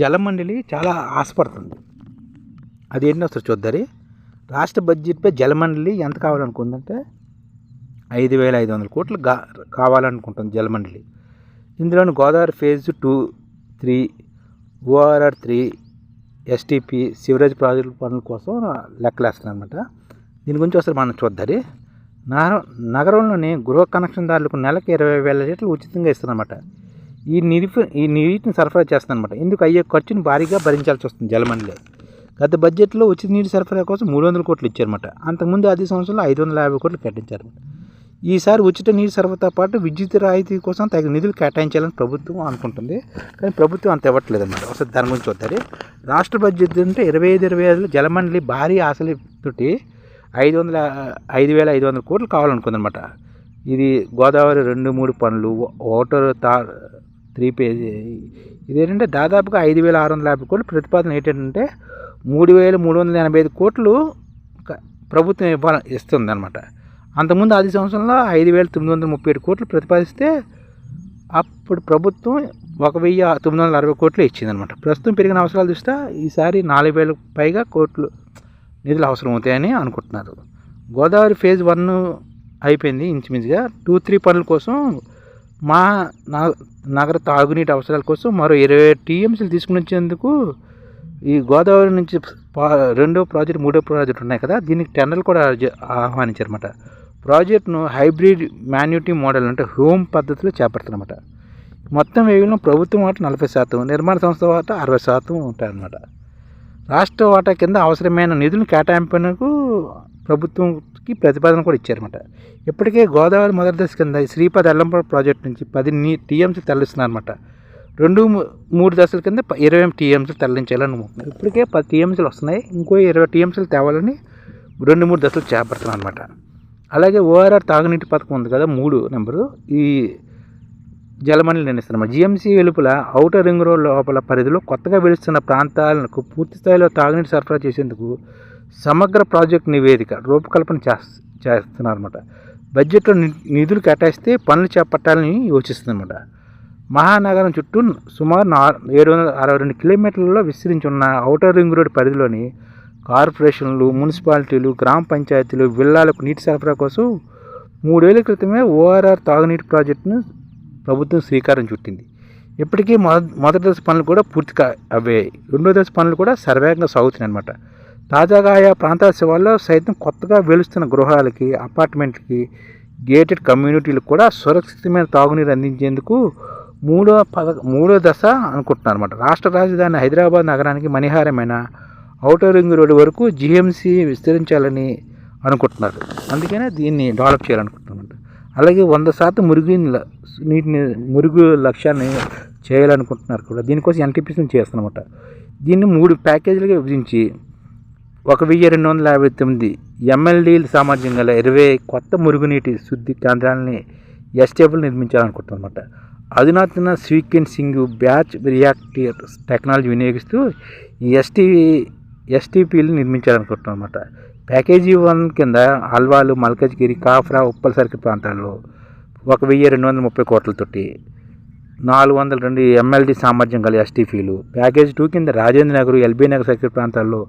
జలమండలి చాలా ఆశపడుతుంది. అదేంటో ఒకసారి చూద్దరి. రాష్ట్ర బడ్జెట్పై జలమండలి ఎంత కావాలనుకుందంటే ఐదు వేల ఐదు వందల కోట్లు గా కావాలనుకుంటుంది జలమండలి ఇందులోని Godavari phase two three ORR three STP sewerage project పనుల కోసం లెక్కలేస్తున్నాను అనమాట దీని గురించి ఒకసారి మనం చూద్దరి. నగరంలోని గృహ కనెక్షన్దారులకు నెలకు ఇరవై వేల లీటర్లు ఉచితంగా ఇస్తుందన్నమాట ఈ నీటి ఈ నీటిని సరఫరా చేస్తుందన్నమాట ఇందుకు అయ్యే ఖర్చును భారీగా భరించాల్సి వస్తుంది జలమండలి. గత బడ్జెట్లో ఉచిత నీటి సరఫరా కోసం మూడు వందల కోట్లు ఇచ్చారన్నమాట. అంతకుముందు అదే సంవత్సరంలో ఐదు వందల యాభై కోట్లు కేటాయించారు ఈసారి ఉచిత నీటి సరఫరాతో పాటు విద్యుత్ రాయితీ కోసం తగిన నిధులు కేటాయించాలని ప్రభుత్వం అనుకుంటుంది. కానీ ప్రభుత్వం అంత ఇవ్వట్లేదు అన్నమాట ఒకసారి దాని గురించి చూద్దారు రాష్ట్ర బడ్జెట్ అంటే ఇరవై ఐదు ఇరవై ఐదులో జలమండలి భారీ ఆశలతోటి ఐదు వందల ఐదు వేల ఐదు వందల కోట్లు కావాలనుకుందనమాట ఇది గోదావరి రెండు మూడు పనులు ఓటర్ తా త్రీ పేజీ ఇదేంటంటే దాదాపుగా ఐదు వేల ఆరు వందల యాభై కోట్లు ప్రతిపాదన ఏంటంటే మూడు వేల మూడు వందల ఎనభై ఐదు కోట్లు ప్రభుత్వం ఇవ్వాలి ఇస్తుంది అనమాట అంతకుముందు ఆది సంవత్సరంలో ఐదు వేల తొమ్మిది వందల ముప్పై ఏడు కోట్లు ప్రతిపాదిస్తే అప్పుడు ప్రభుత్వం ఒక వెయ్యి తొమ్మిది వందల అరవై కోట్లు ఇచ్చిందనమాట ప్రస్తుతం పెరిగిన అవసరాలు చూస్తే ఈసారి నాలుగు వేల పైగా కోట్లు నిధులు అవసరం అవుతాయని అనుకుంటున్నారు. గోదావరి ఫేజ్ వన్ అయిపోయింది ఇంచుమించుగా. టూ త్రీ పనుల కోసం మా నా- నగర తాగునీటి అవసరాల కోసం మరో ఇరవై టీఎంసీలు తీసుకుని వచ్చేందుకు ఈ గోదావరి నుంచి పా- రెండో ప్రాజెక్ట్ మూడో ప్రాజెక్ట్ ఉన్నాయి కదా దీనికి టెండర్లు కూడా ఆహ్వానించారన్నమాట. ప్రాజెక్టును హైబ్రిడ్ మాన్యూటీ మోడల్ అంటే హోమ్ పద్ధతిలో చేపడుతున్నమాట మొత్తం వ్యయంలో ప్రభుత్వం వాటా నలభై శాతం నిర్మాణ సంస్థ వాటా అరవై శాతం ఉంటాయన్నమాట. రాష్ట్ర వాటా కింద అవసరమైన నిధులను కేటాయింపునకు ప్రభుత్వంకి ప్రతిపాదన కూడా ఇచ్చారన్నమాట. ఇప్పటికే గోదావరి మొదటి దశ కింద ఈ శ్రీపద ప్రాజెక్టు ప్రాజెక్ట్ నుంచి పది నీ టీఎంసీ తరలిస్తున్నారన్నమాట. రెండు మూ- మూడు దశల కింద ఇరవై టీఎంసీలు తరలించాలని అనుకుంటున్నారు ఇప్పటికే పది టీఎంసీలు వస్తున్నాయి. ఇంకో ఇరవై టీఎంసీలు తేవాలని రెండు మూడు దశలు చేపడుతున్నాను అనమాట అలాగే ఓఆర్ఆర్ తాగునీటి పథకం ఉంది కదా మూడు నెంబరు. ఈ జలమండలి నిర్ణయిస్తున్నమాట జిఎంసీ వెలుపల ఔటర్ రింగ్ రోడ్ లోపల పరిధిలో కొత్తగా వెలుస్తున్న ప్రాంతాలకు పూర్తి స్థాయిలో తాగునీటి సరఫరా చేసేందుకు సమగ్ర ప్రాజెక్ట్ నివేదిక రూపకల్పన చేస్తున్నారన్నమాట. బడ్జెట్లో ని- నిధులు కేటాయిస్తే పనులు చేపట్టాలని యోచిస్తుందన్నమాట. మహానగరం చుట్టూ సుమారు ఏడు వందల అరవై రెండు కిలోమీటర్లలో విస్తరించి ఉన్న ఔటర్ రింగ్ రోడ్ పరిధిలోని కార్పొరేషన్లు మున్సిపాలిటీలు గ్రామ పంచాయతీలు విల్లాలకు నీటి సరఫరా కోసం మూడేళ్ళ క్రితమే ఓఆర్ఆర్ తాగునీటి ప్రాజెక్టును ప్రభుత్వం శ్రీకారం చుట్టింది. ఇప్పటికీ మొద మొదటి దశ పనులు కూడా పూర్తి అవ్వాయి రెండో దశ పనులు కూడా సర్వేగంగా సాగుతున్నాయి అన్నమాట తాజాగా ఆయా ప్రాంతాల శివాల్లో సైతం కొత్తగా వెలుస్తున్న గృహాలకి అపార్ట్మెంట్లకి గేటెడ్ కమ్యూనిటీలకు కూడా సురక్షితమైన తాగునీరు అందించేందుకు మూడో పద మూడో దశ అనుకుంటున్నారు అనమాట రాష్ట్ర రాజధాని హైదరాబాద్ నగరానికి మణిహారమైన ఔటర్ రింగ్ రోడ్డు వరకు జిఎంసి విస్తరించాలని అనుకుంటున్నారు. అందుకనే దీన్ని డెవలప్ చేయాలనుకుంటున్నారు అలాగే వంద శాతం మురుగు ల- నీటిని మురుగు లక్ష్యాన్ని చేయాలనుకుంటున్నారు కూడా. దీనికోసం ఎన్టీపీసీని చేస్తానమాట దీన్ని మూడు ప్యాకేజీలుగా విభజించి ఒక వెయ్యి రెండు వందల యాభై తొమ్మిది ఎంఎల్డీల సామర్థ్యం గల ఇరవై కొత్త మురుగునీటి శుద్ధి కేంద్రాలని ఎస్టేబుల్ నిర్మించాలనుకుంటున్నమాట. అధునాతన సీక్వెన్సింగ్ బ్యాచ్ రియాక్టివ్ టెక్నాలజీ వినియోగిస్తూ ఈ ఎస్టీ ఎస్టీపీలు నిర్మించాలనుకుంటున్నమాట. ప్యాకేజీ వన్ కింద అల్వాలు మల్కజ్గిరి కాఫ్రా ఉప్పల్ సర్కిల్ ప్రాంతాల్లో ఒక వెయ్యి రెండు వందల ముప్పై కోట్లతోటి నాలుగు వందల రెండు ఎమ్మెల్డీ సామర్థ్యం గల ఎస్టీపీలు. ప్యాకేజ్ టూ కింద రాజేంద్ర నగర్ ఎల్బీ నగర్ సర్కిల్ ప్రాంతాల్లో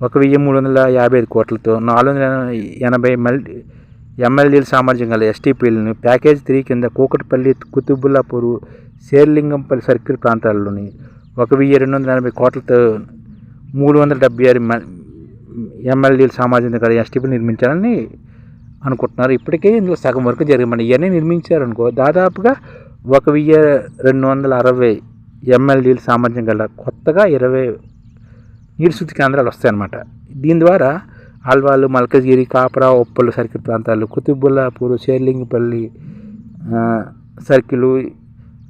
ఒక వెయ్యి మూడు వందల యాభై ఐదు కోట్లతో నాలుగు వందల ఎనభై మల్టీ ఎమ్మెల్యేల సామర్థ్యం గల ఎస్టీపీలను ప్యాకేజ్ త్రీ కింద కూకట్పల్లి కుతుబుల్లాపూర్ శేర్లింగంపల్లి సర్కిల్ ప్రాంతాల్లోని ఒక వెయ్యి రెండు వందల ఎనభై కోట్లతో మూడు వందల డెబ్బై ఆరు ఎమ్మెల్యేల సామర్థ్యం గల ఎస్టీపీ నిర్మించాలని అనుకుంటున్నారు. ఇప్పటికే ఇందులో సగం వరకు జరిగిందండి ఇవన్నీ నిర్మించారనుకో దాదాపుగా ఒక వెయ్యి రెండు వందల అరవై ఎంఎల్డీల సామర్థ్యం గల కొత్తగా ఇరవై నీరు శుద్ధి కేంద్రాలు వస్తాయన్నమాట. దీని ద్వారా ఆల్వాలు మల్కజ్గిరి కాపరా ఉప్పలు సర్కిల్ ప్రాంతాలు కుతుబుల్లాపూర్ షేర్లింగపల్లి సర్కిల్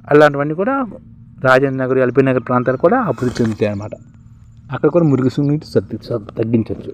అలాంటివన్నీ కూడా రాజేంద్ర నగర్ ఎల్బీ నగర్ ప్రాంతాలు కూడా అభివృద్ధి చెందుతాయి అన్నమాట అక్కడ కూడా మురుగు నీటి తగ్గించవచ్చు